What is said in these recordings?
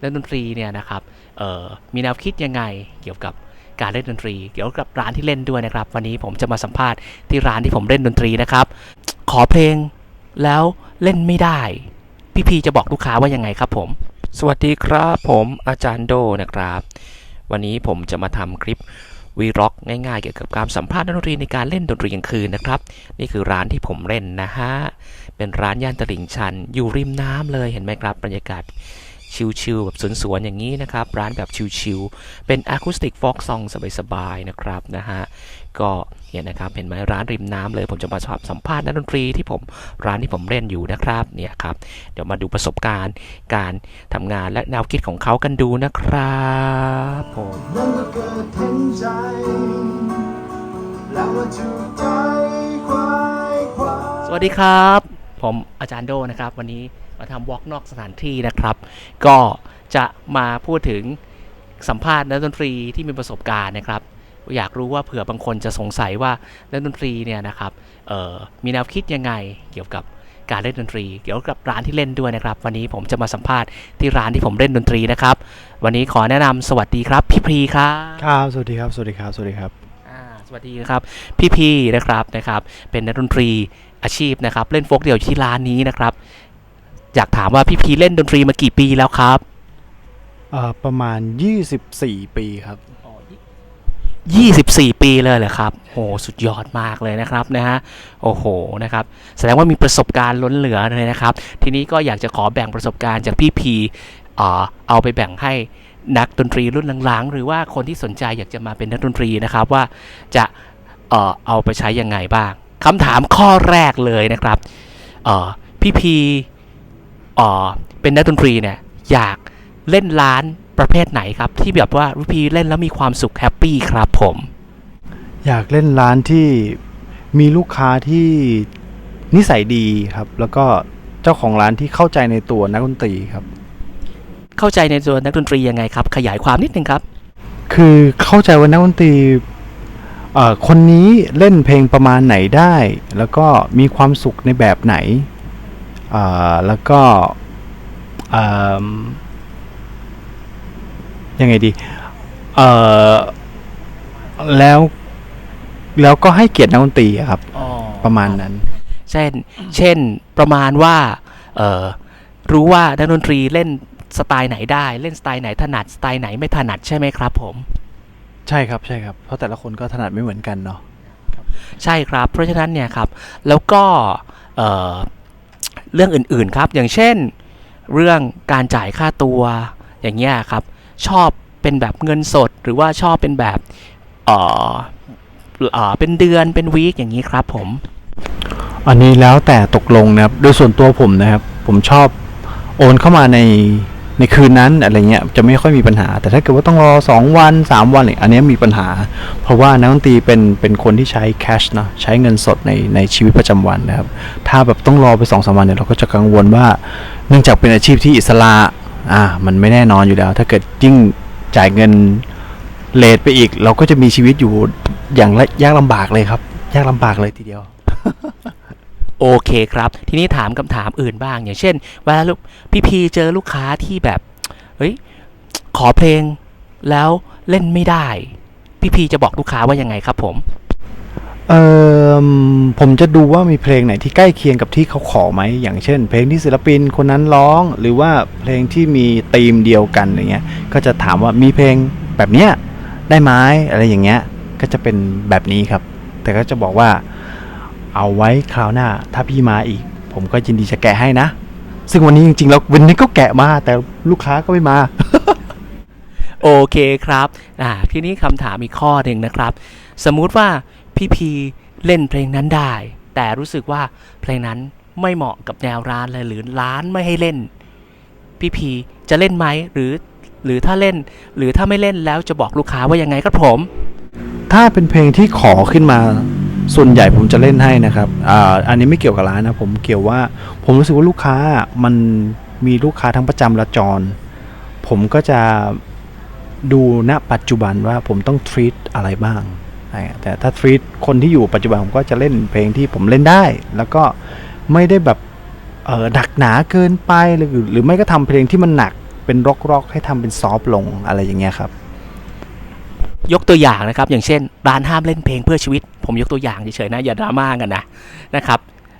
เล่นดนตรีเนี่ยนะครับมีแนวคิดยังไงเกี่ยวกับการเล่นดนตรี เกี่ยวกับร้านที่เล่นด้วยนะครับ วันนี้ผมจะมาสัมภาษณ์ที่ร้านที่ผมเล่นดนตรีนะครับ ขอเพลงแล้วเล่นไม่ได้ พี่พีจะบอกลูกค้าว่ายังไงครับผม สวัสดีครับผมอาจารย์โดนะครับ วันนี้ผมจะมาทำคลิปวีล็อกง่ายๆเกี่ยวกับการสัมภาษณ์ดนตรีในการเล่นดนตรีกลางคืนนะครับ นี่คือร้านที่ผมเล่นนะฮะเป็นร้านย่านตลิ่งชันอยู่ริมน้ำเลยเห็นไหมครับบรรยากาศ ชิลๆแบบสวนๆอย่างนี้นะครับ ร้านแบบชิลๆเป็นอะคูสติกฟอกซองสบายๆนะครับนะฮะก็เนี่ยนะครับเห็นไหมร้านริมน้ำเลยผมจะมาสัมภาษณ์นักดนตรีที่ผมร้านที่ผมเล่นอยู่นะครับเนี่ยครับเดี๋ยวมาดูประสบการณ์การทำงานและแนวคิดของเขากันดูนะครับผมสวัสดีครับ ผมอาจารย์โดนะครับ วันนี้ มาทำวอล์กนอกสถานที่นะครับ ก็จะมาพูดถึงสัมภาษณ์นักดนตรีที่มีประสบการณ์นะครับ อยากรู้ว่าเผื่อบางคนจะสงสัยว่านักดนตรีเนี่ยนะครับเอ่อมีแนวคิดยังไงเกี่ยวกับการเล่นดนตรี เกี่ยวกับร้านที่เล่นด้วยนะครับ วันนี้ผมจะมาสัมภาษณ์ที่ร้านที่ผมเล่นดนตรีนะครับ วันนี้ขอแนะนำสวัสดีครับ พี่พรีครับครับสวัสดีครับสวัสดีครับสวัสดีครับอ่าสวัสดีครับพี่พีนะครับนะครับ เป็นนักดนตรีอาชีพนะครับ เล่นโฟกเดี่ยวอยู่ที่ร้านนี้นะครับ อยากถามว่าพี่พีเล่นดนตรีมากี่ปีแล้วครับเอ่อประมาณ 24 ปีครับ24 ปีเลยเหรอครับโหสุดยอดมากเลยนะครับนะฮะ โอ้โห นะครับ แสดงว่ามีประสบการณ์ล้นเหลือเลยนะครับ ทีนี้ก็อยากจะขอแบ่งประสบการณ์จากพี่พีเอ่อเอาไปแบ่งให้นักดนตรีรุ่นหลังๆ หรือว่าคนที่สนใจอยากจะมาเป็นนักดนตรีนะครับว่าจะเอ่อเอาไปใช้ยังไงบ้างคำถามข้อแรกเลยนะครับเอ่อพี่พีเอ่อเป็นนักดนตรีเนี่ยอยากเล่นร้านประเภทไหนครับ ที่แบบว่าพี่พีเล่นแล้วมีความสุขแฮปปี้ครับผม อยากเล่นร้านที่มีลูกค้าที่นิสัยดีครับ แล้วก็เจ้าของร้านที่เข้าใจในตัวนักดนตรีครับ เข้าใจในตัวนักดนตรียังไงครับ ขยายความนิดนึงครับ คือเข้าใจว่านักดนตรีเอ่อคนนี้เล่นเพลงประมาณไหนได้ แล้วก็มีความสุขในแบบไหนอ่า แล้วก็อ่ายังไงดีเอ่อแล้วแล้วก็ให้เกียรตินักดนตรีอะครับประมาณนั้น เช่น เช่นประมาณว่าเอ่อรู้ว่านักดนตรีเล่นสไตล์ไหนได้ เล่นสไตล์ไหนถนัดสไตล์ไหนไม่ถนัดใช่ไหมครับ ผม ใช่ครับใช่ครับเพราะแต่ละคนก็ถนัดไม่เหมือนกันเนาะใช่ครับ เพราะฉะนั้นเนี่ยครับ แล้วก็เอ่อ เรื่องอื่นๆครับ อย่างเช่น เรื่องการจ่ายค่าตัวอย่างเงี้ยครับ ชอบเป็นแบบเงินสดหรือว่าชอบเป็นแบบเอ่อเออเป็นเดือนเป็นวีคอย่างนี้ครับผม อันนี้แล้วแต่ตกลงนะครับ โดยส่วนตัวผมนะครับ ผมชอบโอนเข้ามาใน ในคืนนั้นอะไรเงี้ยจะไม่ค่อยมีปัญหา แต่ถ้าเกิดว่าต้องรอ 2 วัน 3 วันเนี่ยอันนี้มีปัญหา เพราะว่านักดนตรีเป็นเป็นคนที่ใช้แคชเนาะใช้เงินสดในในชีวิตประจำวันนะครับถ้าแบบต้องรอไป2อสวันเนี่ยเราก็จะกังวลว่า เนื่องจากเป็นอาชีพที่อิสระอ่ามันไม่แน่นอนอยู่แล้ว ถ้าเกิดยิ่งจ่ายเงินเลทไปอีก เราก็จะมีชีวิตอยู่อย่างละยากลำบากเลยครับ ยากลำบากเลยทีเดียว โอเคครับ ทีนี้ถามคำถามอื่นบ้าง อย่างเช่นเวลาลูกพี่พีเจอลูกค้าที่แบบเฮ้ยขอเพลงแล้วเล่นไม่ได้ พี่พีจะบอกลูกค้าว่ายังไงครับผมเออผมจะดูว่ามีเพลงไหนที่ใกล้เคียงกับที่เขาขอไหมอย่างเช่น เพลงที่ศิลปินคนนั้นร้อง หรือว่าเพลงที่มีธีมเดียวกันอย่างเงี้ย ก็จะถามว่ามีเพลงแบบเนี้ยได้ไหมอะไรอย่างเงี้ยก็จะเป็นแบบนี้ครับ แต่ก็จะบอกว่า เอาไว้คราวหน้า ถ้าพี่มาอีก ผมก็ยินดีจะแกะให้นะ ซึ่งวันนี้จริงๆแล้ววันนี้ก็แกะมา แต่ลูกค้าก็ไม่มา โอเคครับอ่าทีนี้คำถามอีกข้อหนึ่งนะครับ สมมุติว่าพี่พีเล่นเพลงนั้นได้ แต่รู้สึกว่าเพลงนั้นไม่เหมาะกับแนวร้านเลยหรือร้านไม่ให้เล่น พี่พีจะเล่นไหมหรือ หรือถ้าเล่น หรือถ้าไม่เล่นแล้วจะบอกลูกค้าว่ายังไงครับผม ถ้าเป็นเพลงที่ขอขึ้นมา ส่วนใหญ่ผมจะเล่นให้นะครับอ่าอันนี้ไม่เกี่ยวกับร้านนะผมเกี่ยวว่า ผมรู้สึกว่าลูกค้ามันมีลูกค้าทั้งประจำและจร ผมก็จะดูณปัจจุบันว่าผมต้อง treat อะไรบ้าง แต่ถ้า treat คนที่อยู่ปัจจุบันผมก็จะเล่นเพลงที่ผมเล่นได้ แล้วก็ไม่ได้แบบเออดักหนาเกินไปหรือหรือไม่ก็ทำเพลงที่มันหนักเป็นร็อกๆให้ทำเป็นซอฟลงอะไรอย่างเงี้ยครับ ยกตัวอย่างนะครับ อย่างเช่น ร้านห้ามเล่นเพลงเพื่อชีวิต ผมยกตัวอย่างเฉยๆนะอย่าดราม่ากันนะนะครับ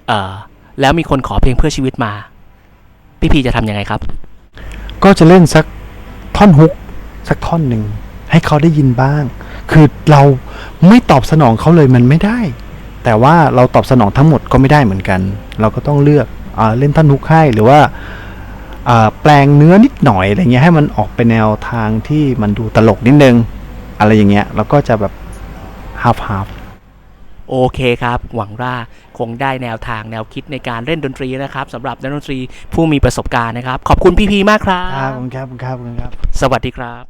เออแล้วมีคนขอเพลงเพื่อชีวิตมา พี่พีจะทำยังไงครับ ก็จะเล่นสักท่อนฮุกสักท่อนหนึ่งให้เขาได้ยินบ้าง คือเราไม่ตอบสนองเขาเลยมันไม่ได้ แต่ว่าเราตอบสนองทั้งหมดก็ไม่ได้เหมือนกัน เราก็ต้องเลือกอเล่นท่อนฮุกให้หรือว่าอ่าแปลงเนื้อนิดหน่อยอะไรเงี้ยให้มันออกไปแนวทางที่มันดูตลกนิดนึง อะไรอย่างเงี้ยเราก็จะแบบ half half โอเคครับ หวังว่าคงได้แนวทางแนวคิดในการเล่นดนตรีนะครับสำหรับนักดนตรีผู้มีประสบการณ์นะครับ ขอบคุณพี่พีมากครัครับบขอบคุณครับขอบคุณครับขอบคุณครับ สวัสดีครับ